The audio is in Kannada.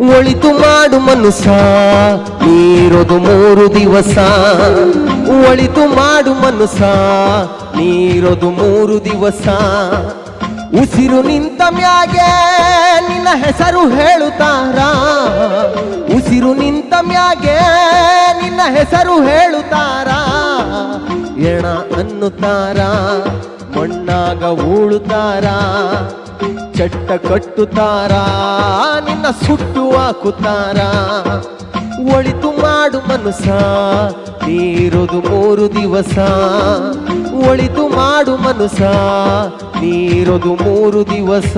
ಒಳಿತು ಮಾಡು ಮನುಸ ನೀರೋದು ಮೂರು ದಿವಸ. ಒಳಿತು ಮಾಡು ಮನುಸ ನೀರೋದು ಮೂರು ದಿವಸ. ಉಸಿರು ನಿಂತ ಮ್ಯಾಗೆ ನಿನ್ನ ಹೆಸರು ಹೇಳುತ್ತಾರ? ಉಸಿರು ನಿಂತ ಮ್ಯಾಗೆ ನಿನ್ನ ಹೆಸರು ಹೇಳುತ್ತಾರ? ಎಣ ಅನ್ನುತ್ತಾರ? ಮಣ್ಣಾಗ ಉಳುತ್ತಾರ ಚಟ್ಟ ಕಟ್ಟುತ್ತಾರ ನಿನ್ನ ಸುಟ್ಟು ಹಾಕುತ್ತಾರ ಒಳಿತು ಮಾಡು ಮನಸ ನೀರುದು ಮೂರು ದಿವಸ. ಒಳಿತು ಮಾಡು ಮನಸ ನೀರುದು ಮೂರು ದಿವಸ.